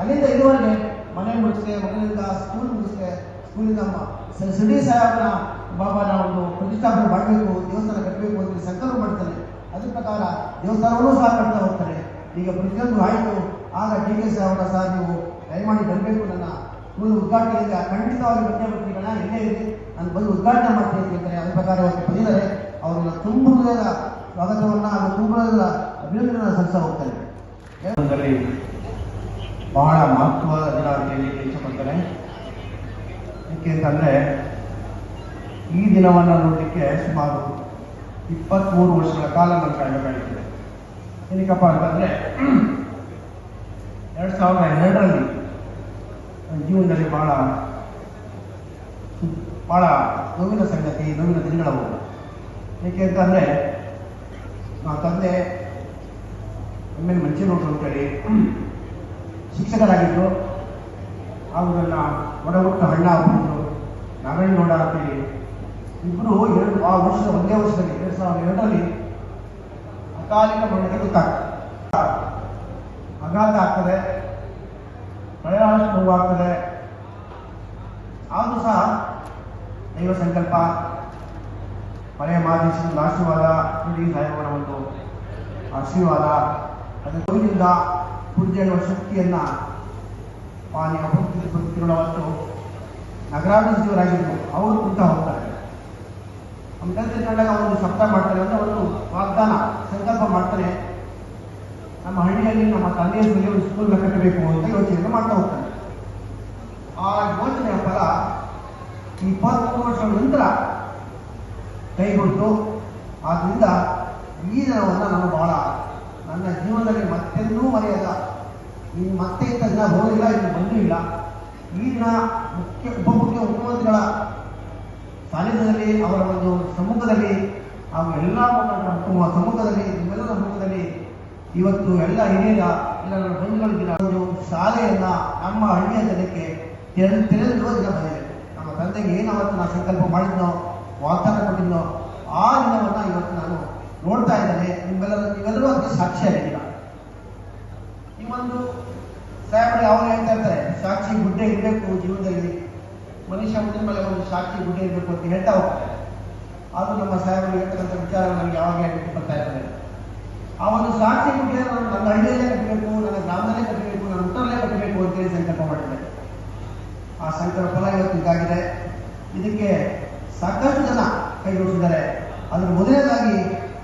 ಅಲ್ಲಿಂದ ಇದುವರೆಗೆ ಮನೆ ಮುಗಿಸಿದೆ ಮನೆಯಿಂದ ಸ್ಕೂಲ್ ಮುಗಿಸಿದೆ ಸ್ಕೂಲಿಂದ ಸಿಡಿ ಸಾಹೇಬ್ನ ಬಾಬಾ ನಾವು ಒಂದು ಪ್ರತಿಷ್ಠಾಪನೆ ಮಾಡಬೇಕು, ದೇವಸ್ಥಾನ ಕಟ್ಟಬೇಕು ಅಂತ ಸಂಕಲ್ಪ ಮಾಡ್ತಾರೆ. ಅದ್ರ ಪ್ರಕಾರ ದೇವಸ್ಥಾನವನ್ನು ಸಹ ಕಟ್ತಾ ಹೋಗ್ತಾರೆ. ಈಗ ಪ್ರತಿಯೊಂದು ಆಯಿತು, ಆಗ ಡಿ ಕೆ ಸಾಹೇಬರ ಸಹ ನೀವು ದಯಮಾಡಿ ಬರಬೇಕು ನನ್ನ ಸ್ಕೂಲ್ ಉದ್ಘಾಟನೆಯಿಂದ. ಖಂಡಿತವಾಗಿ ಬಂದೇ ಬರ್ತೀನಿ ಕಣ ನಾನು ಬಂದು ಉದ್ಘಾಟನೆ ಮಾಡ್ತೀನಿ ಅಂತಾರೆ ಅದ್ರ ಪ್ರಕಾರ ಅವರು ಬಂದಿದ್ದಾರೆ. ಅವರನ್ನ ತುಂಬ ಸ್ವಾಗತವನ್ನು ಹಾಗೂ ತುಂಬ ಅಭಿನಂದನೆ ಸಲ್ಲಿಸ್ತಾ ಹೋಗ್ತಾರೆ ಬಹಳ ಮಹತ್ವ ದಿನ ಅಂತ ಹೇಳಲಿಕ್ಕೆ ಇಷ್ಟಪಡ್ತೇನೆ ಈ ದಿನವನ್ನು ನೋಡಲಿಕ್ಕೆ ಸುಮಾರು ಇಪ್ಪತ್ತ್ಮೂರು ವರ್ಷಗಳ ಕಾಲ ನಾನು ಕಾಯಬೇಕಾಗಿರ್ತದೆ ಏನಕ್ಕಪ್ಪ ಅಂತಂದರೆ ಎರಡು ಸಾವಿರದ ಎರಡರಲ್ಲಿ ನನ್ನ ಜೀವನದಲ್ಲಿ ಬಹಳ ಬಹಳ ನೋವಿನ ಸಂಗತಿ, ನೋವಿನ ದಿನಗಳವು ಏಕೆ ಅಂತಂದರೆ ನಮ್ಮ ತಂದೆ ಎಂ ಎಲ್ ಮಂಚೇಗೌಡರು ಅಂತೇಳಿ ಶಿಕ್ಷಕರಾಗಿದ್ದರು ಹಾಗೂ ನನ್ನ ಒಡಹುಟ್ಟ ಅಣ್ಣ ನಾರಾಯಣ ನಾರಾಯಣಗೌಡ ಅಂತೇಳಿ. ಇಬ್ಬರು ಎರಡು, ಆ ವರ್ಷದ ಒಂದೇ ವರ್ಷದಲ್ಲಿ, ಎರಡು ಸಾವಿರದ ಎರಡರಲ್ಲಿ ಅಕಾಲಿಕ ಮರಣಕ್ಕೆ ಗೊತ್ತಾಗ್ತದೆ ಆಘಾತ ಆಗ್ತದೆ, ಪ್ರಯಾಣ ನೋವಾಗ್ತದೆ ಆದರೂ ಸಹ ದೈವ ಸಂಕಲ್ಪ ಮನೆಯ ಮಾದೇಶ ಆಶೀರ್ವಾದ ನುಡಿ ಸಾಹೇಬರ ಒಂದು ಆಶೀರ್ವಾದ. ಅದರ ಪೂಜೆಯುವ ಶಕ್ತಿಯನ್ನ ಪಾನೀಯ ಭಕ್ತಿ ಭಕ್ತಿಗಳ ಹೊತ್ತು ನಗರಾಭಿವೃದ್ಧಿ ಸಚಿವರಾಗಿದ್ದು ಅವರು ಕೂತ ಹೋಗ್ತಾರೆ. ಕಂಡಾಗ ಒಂದು ಶಬ್ದ ಮಾಡ್ತಾರೆ, ಅಂದ್ರೆ ಒಂದು ವಾಗ್ದಾನ, ಸಂಕಲ್ಪ ಮಾಡ್ತಾರೆ. ನಮ್ಮ ಹಳ್ಳಿಯಲ್ಲಿ ನಮ್ಮ ತಂದೆಯ ಒಂದು ಸ್ಕೂಲ್ನ ಕಟ್ಟಬೇಕು ಅಂತ ಯೋಚನೆ ಮಾಡ್ತಾ ಹೋಗ್ತಾರೆ ಆ ಯೋಚನೆಯ ಫಲ ಇಪ್ಪತ್ತು ವರ್ಷಗಳ ನಂತರ ಕೈಗೊಳ್ತು. ಆದ್ದರಿಂದ ಈ ದಿನವನ್ನು ನಾನು ಬಹಳ ನನ್ನ ಜೀವನದಲ್ಲಿ ಮತ್ತೆಂದೂ ಮರೆಯದ ಇನ್ನು ಮತ್ತೆ ಇಂಥ ದಿನ ಹೋಗಿಲ್ಲ, ಇನ್ನು ಬಂದೂ ಇಲ್ಲ. ಈ ದಿನ ಮುಖ್ಯ ಉಪಮುಖ್ಯ ಮುಖ್ಯಮಂತ್ರಿಗಳ ಸಾನ್ನಿಧ್ಯದಲ್ಲಿ ಅವರ ಒಂದು ಸಮ್ಮುಖದಲ್ಲಿ, ಹಾಗೂ ಎಲ್ಲ ಸಮ್ಮುಖದಲ್ಲಿ, ನಿಮ್ಮೆಲ್ಲರ ಸಮ್ಮುಖದಲ್ಲಿ ಇವತ್ತು ಎಲ್ಲ ಹಿರಿಯರ ಎಲ್ಲ ನನ್ನ ಬಂಧುಗಳಿಗಿನ ಒಂದು ಶಾಲೆಯನ್ನ ನಮ್ಮ ಹಳ್ಳಿಯ ಜನಕ್ಕೆ ತೆರೆ, ತೆರೆದಿರುವ ದಿನ ಬಂದಿದೆ. ನಮ್ಮ ತಂದೆಗೆ ಏನು ನಾನು ಸಂಕಲ್ಪ ಮಾಡಿದ್ನೋ, ವಾಗ್ದಾನ ಕೊಟ್ಟಿದ್ನೋ, ಆ ದಿನವನ್ನು ಇವತ್ತು ನಾನು ನೋಡ್ತಾ ಇದ್ದಾರೆ. ನಿಮ್ಮೆಲ್ಲರೂ ನೀವೆಲ್ಲರೂ ಅದಕ್ಕೆ ಸಾಕ್ಷಿಯಾಗಿದ್ದೀರಾ ಈ ಒಂದು ಸಾಹೇಬ್ರು ಯಾವಾಗ ಹೇಳ್ತಾ ಇರ್ತಾರೆ, ಸಾಕ್ಷಿ ಗುಡ್ಡೆ ಇರಬೇಕು ಜೀವನದಲ್ಲಿ. ಮನುಷ್ಯ ಮುಂದಿನ ಮೇಲೆ ಒಂದು ಸಾಕ್ಷಿ ಗುಡ್ಡೆ ಇರಬೇಕು ಅಂತ ಹೇಳ್ತಾ ಹೋಗ್ತಾರೆ. ಆದರೂ ನಮ್ಮ ಸಾಹೇಬರು ಹೇಳ್ತಕ್ಕಂಥ ವಿಚಾರ ನನಗೆ ಯಾವಾಗ ಬರ್ತಾ ಇರ್ತಾರೆ ಆ ಒಂದು ಸಾಕ್ಷಿ ಗುಡ್ಡೆ ನಾನು ನನ್ನ ಹಳ್ಳಿಯಲ್ಲೇ ಕಟ್ಟಬೇಕು, ನನ್ನ ಗ್ರಾಮದಲ್ಲೇ ಕಟ್ಟಬೇಕು, ನನ್ನ ಹುಟ್ಟರಲ್ಲೇ ಕಟ್ಟಬೇಕು ಅಂತೇಳಿ ಸಂಕಲ್ಪ ಮಾಡಿದೆ ಆ ಸಂಕಲ್ಪ ಫಲ ಇವತ್ತು ಇದಾಗಿದೆ. ಇದಕ್ಕೆ ಸಾಕಷ್ಟು ಜನ ಕೈಗೊಳಿಸಿದ್ದಾರೆ ಅದ್ರ ಮೊದಲನೇದಾಗಿ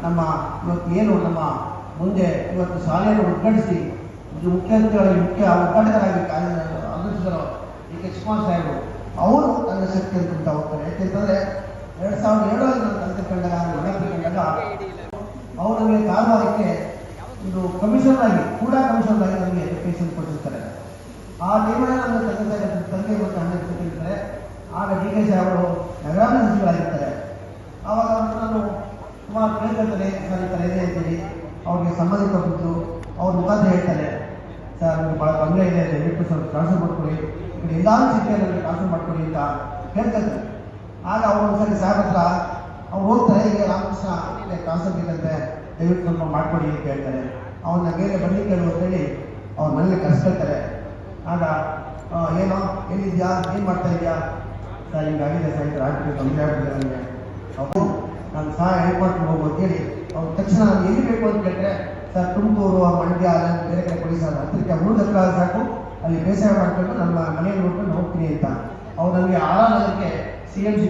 ನಮ್ಮ ಇವತ್ತು ಏನು ನಮ್ಮ ಮುಂದೆ ಇವತ್ತು ಶಾಲೆಯನ್ನು ಉದ್ಘಾಟಿಸಿ, ಇದು ಮುಖ್ಯಮಂತ್ರಿಗಳಲ್ಲಿ ಮುಖ್ಯ ಉದ್ಘಾಟಕರಾಗಿ ಕಾರ್ಯ ಆಗಮಿಸಿದರು ಡಿ ಕೆ ಸಾಹೇಬರು, ಅವರು ತನ್ನ ಶಕ್ತಿ ಅಂತ ಹೋಗ್ತಾರೆ. ಯಾಕೆಂತಂದ್ರೆ ಎರಡ್ ಸಾವಿರದ ಏಳರಲ್ಲಿ ನಾನು ಕಂಡಾಗ ನಾನು ಕಂಡಾಗ ಅವರು ನಮಗೆ ಕಾರವಾರಕ್ಕೆ ಒಂದು ಕಮಿಷನ್ ಆಗಿ ಕೂಡ ಕಮಿಷನ್ ಆಗಿ ನಮಗೆ ಎಜುಕೇಶನ್ ಕೊಟ್ಟಿರ್ತಾರೆ. ಆ ಟೈಮಲ್ಲಿ ತಂದೆ ತಂದೆ ಮತ್ತು ಅಣ್ಣ ಆಗ ಡಿ ಕೆ ಸಾಹೇಬರು ನಗರಾಭಿವೃದ್ಧಿ ಸಚಿವರಾಗಿರ್ತಾರೆ ಆವಾಗ ನಾನು ಸುಮಾರು ಕೇಳ್ಕೊಳ್ತಾರೆ ಸರ್ ಈ ಥರ ಇದೆ ಅಂತೇಳಿ ಅವ್ರಿಗೆ ಬಿಟ್ಟು ಅವ್ರ ಮುಖಾಂತರ ಹೇಳ್ತಾರೆ. ಸರ್, ನಿಮ್ಗೆ ಭಾಳ ತೊಂದರೆ ಇದೆ, ದಯವಿಟ್ಟು ಸ್ವಲ್ಪ ಟ್ರಾನ್ಸ್ಫರ್ ಮಾಡ್ಕೊಳ್ಳಿ ಎಲ್ಲ ನನಗೆ ಟ್ರಾನ್ಸ್ಫರ್ ಮಾಡ್ಕೊಳ್ಳಿ ಅಂತ ಹೇಳ್ತಾರೆ ಆಗ ಅವ್ರು ಒಂದ್ಸರಿ ಸಾಹೇಬ್ ಹತ್ರ ಅವ್ರು ಹೋಗ್ತಾರೆ, ಈಗ ರಾಮಕೃಷ್ಣ ಟ್ರಾನ್ಸ್ಫರ್ ಬೇಕಂತೆ, ದಯವಿಟ್ಟು ಸ್ವಲ್ಪ ಮಾಡ್ಕೊಡಿ ಅಂತ ಹೇಳ್ತಾರೆ. ಅವನ್ನ ಬೇರೆ ಬನ್ನಿ ಕೇಳು ಅಂತೇಳಿ ಅವ್ರ ಮನೇಲಿ ಕರ್ಸ್ಕೊಳ್ತಾರೆ. ಆಗ ಏನೋ ಎಲ್ಲಿದ್ಯಾ ಏನು ಮಾಡ್ತಾ ಇದೆಯಾ? ಸರ್, ಹಿಂಗಾಗಿದೆ ಸರ್, ಈ ತೊಂದರೆ ಆಗ್ತಿದೆ ನನಗೆ. ಅವರು ನಾನು ಸಹ ಹೆಲ್ಪ್ ಮಾಡ್ಕೊಂಡು ಹೋಗು ಅಂತೇಳಿ ಅವ್ರು ತಕ್ಷಣ ನಾನು ಎಲ್ಲಿ ಬೇಕು ಅಂತ ಕೇಳಿದ್ರೆ, ಸರ್, ತುಮಕೂರು ಮಂಡ್ಯ, ಅಲ್ಲ ಬೇರೆ ಕಡೆ ಕೊಡಿ ಸರ್ ಹತ್ತಿರಕ್ಕೆ ಮೂರು ಹತ್ರ ಸಾಕು. ಅಲ್ಲಿ ಬೇಸಾಯ ಮಾಡ್ಕೊಂಡು ನಮ್ಮ ಮನೆಯಲ್ಲಿ ನೋಡ್ಕೊಂಡು ಹೋಗ್ತೀನಿ ಅಂತ. ಅವ್ರು ನನಗೆ ಆರಾಮಕ್ಕೆ ಸಿ ಎಂ ಸಿ